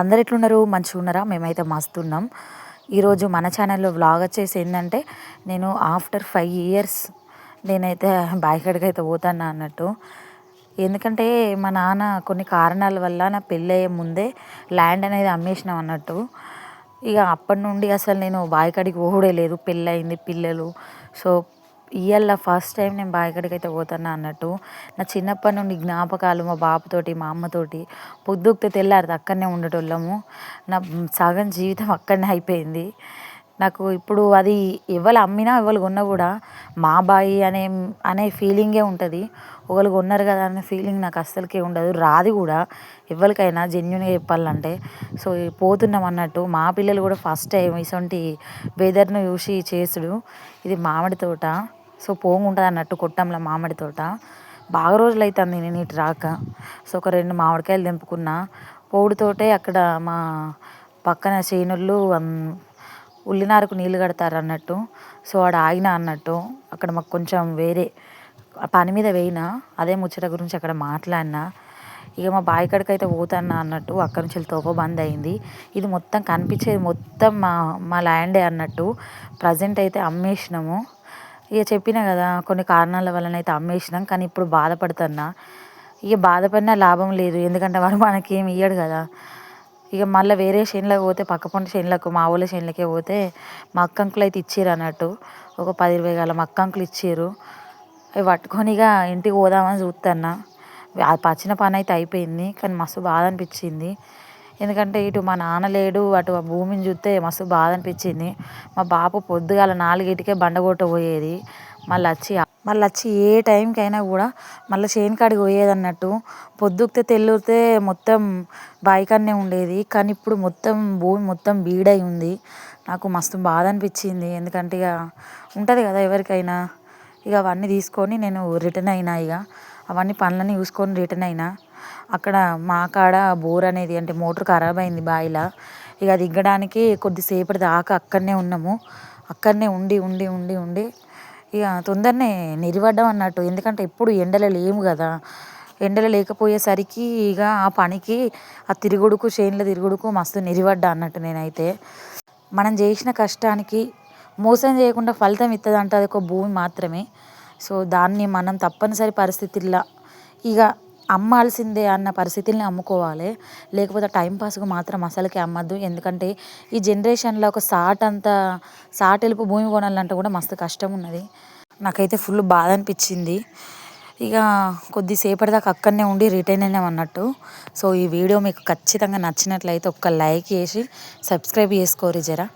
అందరు ఎట్లున్నారు? మంచిగా ఉన్నారా? మేమైతే మస్తున్నాం. ఈరోజు మన ఛానల్లో వ్లాగ్ వచ్చేసి ఏంటంటే నేను ఆఫ్టర్ ఫైవ్ ఇయర్స్ నేనైతే బాయికాడికి అయితే పోతాను అన్నట్టు. ఎందుకంటే మా నాన్న కొన్ని కారణాల వల్ల నా పెళ్ళయ్యే ముందే ల్యాండ్ అనేది అమ్మేసినాం అన్నట్టు. ఇక అప్పటి నుండి అసలు నేను బాయికాడికి పోవుడే లేదు. పెళ్ళయింది పిల్లలు. సో ఇవాళ ఫస్ట్ టైం నేను బాయికాడికి అయితే పోతున్నా అన్నట్టు. నా చిన్నప్పటి నుండి జ్ఞాపకాలు మా బాబుతోటి మా అమ్మతోటి పొద్దుక్తే తెల్లారితే అక్కడనే ఉండేటోళ్ళము. నా సగం జీవితం అక్కడనే అయిపోయింది. నాకు ఇప్పుడు అది ఎవరు అమ్మినా ఎవరు కొన్నా కూడా మా బాయి అనే అనే ఫీలింగే ఉంటుంది. ఒకరు కొన్నారు కదా అనే ఫీలింగ్ నాకు అస్సలకే ఉండదు. రాదు కూడా. ఎవరికైనా జెన్యున్గా చెప్పాలంటే. సో పోతున్నాం అన్నట్టు. మా పిల్లలు కూడా ఫస్ట్ టైం ఇసొంటి వెదర్ను చూసి చేసుడు. ఇది మామిడి తోట. సో పోగుంటుంది అన్నట్టు కొట్టంలో మామిడి తోట. బాగా రోజులు అవుతుంది నేను ఇటు రాక. సో ఒక రెండు మామిడికాయలు తెంపుకున్న. పోవుడుతోటే అక్కడ మా పక్కన చేనుళ్ళు ఉల్లినారకు నీళ్ళు కడతారు అన్నట్టు. సో ఆడ ఆగిన అన్నట్టు. అక్కడ మాకు కొంచెం వేరే పని మీద వేయినా. అదే ముచ్చట గురించి అక్కడ మాట్లాడినా. ఇక మా బావి కాడికి అయితే పోతాన్నా అన్నట్టు అక్కడి నుంచి తోప బంద్ అయింది. ఇది మొత్తం కనిపించేది మొత్తం మా మా ల్యాండే అన్నట్టు. ప్రజెంట్ అయితే అమ్మేసినాము. ఇక చెప్పిన కదా కొన్ని కారణాల వలన అయితే అమ్మేసినాం కానీ ఇప్పుడు బాధపడుతున్నా. ఇక బాధపడినా లాభం లేదు ఎందుకంటే వాడు మనకి ఏమి ఇయ్యడు కదా. ఇక మళ్ళీ వేరే చేనులకు పోతే పక్క పంట చేనులకు మా ఊళ్ళ చేనులకే పోతే మా అక్కంకులు అయితే ఇచ్చారు అన్నట్టు. ఒక పది ఇరవై గల అంకులు ఇచ్చారు అవి పట్టుకొని ఇక ఇంటికి పోదామని చూస్తున్నా పచ్చిన పని అయితే అయిపోయింది కానీ మస్తు బాధ అనిపించింది. ఎందుకంటే ఇటు మా నాన్న లేడు అటు ఆ భూమిని చూస్తే మస్తు బాధ అనిపించింది. మా పాప పొద్దుగాల నాలుగింటికే బండ కొట్ట పోయేది. మళ్ళీ వచ్చి మళ్ళీ వచ్చి ఏ టైంకైనా కూడా మళ్ళీ చేను కాడికి పోయేది అన్నట్టు. పొద్దుకితే తెల్లూరితే మొత్తం బాయికాడనే ఉండేది. కానీ ఇప్పుడు మొత్తం భూమి మొత్తం బీడై ఉంది. నాకు మస్తు బాధ అనిపించింది. ఎందుకంటే ఇక ఉంటుంది కదా ఎవరికైనా. ఇక అవన్నీ తీసుకొని నేను రిటర్న్ అయినా ఇక. అవన్నీ పనులన్నీ చూసుకొని రిటర్న్ అయినా. అక్కడ మా కాడ బోర్ అనేది అంటే మోటార్ ఖరాబ్ అయింది బావిలా ఇక అది దిగ్గడానికి కొద్దిసేపటి దాకా అక్కడనే ఉన్నాము. అక్కడనే ఉండి ఉండి ఉండి ఉండి ఇక తొందరనే నిరివడ్డాం అన్నట్టు. ఎందుకంటే ఎప్పుడు ఎండలు లేము కదా. ఎండలో లేకపోయేసరికి ఇక ఆ పనికి ఆ తిరుగుడుకు చేనుల తిరుగుడుకు మస్తు నిరివడ్డా అన్నట్టు నేనైతే. మనం చేసిన కష్టానికి మోసం చేయకుండా ఫలితం ఇస్తుంది అంటే అది ఒక భూమి మాత్రమే. సో దాన్ని మనం తప్పనిసరి పరిస్థితుల్లో ఇక అమ్మాల్సిందే అన్న పరిస్థితుల్ని అమ్ముకోవాలి. లేకపోతే టైంపాస్కి మాత్రం అసలుకే అమ్మద్దు. ఎందుకంటే ఈ జనరేషన్లో ఒక సాట్ అంత సాట్ వెళ్ళిపో భూమి కొనాలంటే కూడా మస్తు కష్టం ఉన్నది. నాకైతే ఫుల్ బాధ అనిపించింది ఇక కొద్దిసేపటి దాకా అక్కడనే ఉండి రిటర్న్ అయినాం అన్నట్టు. సో ఈ వీడియో మీకు ఖచ్చితంగా నచ్చినట్లయితే ఒక్క లైక్ చేసి సబ్స్క్రైబ్ చేసుకోరు జరా.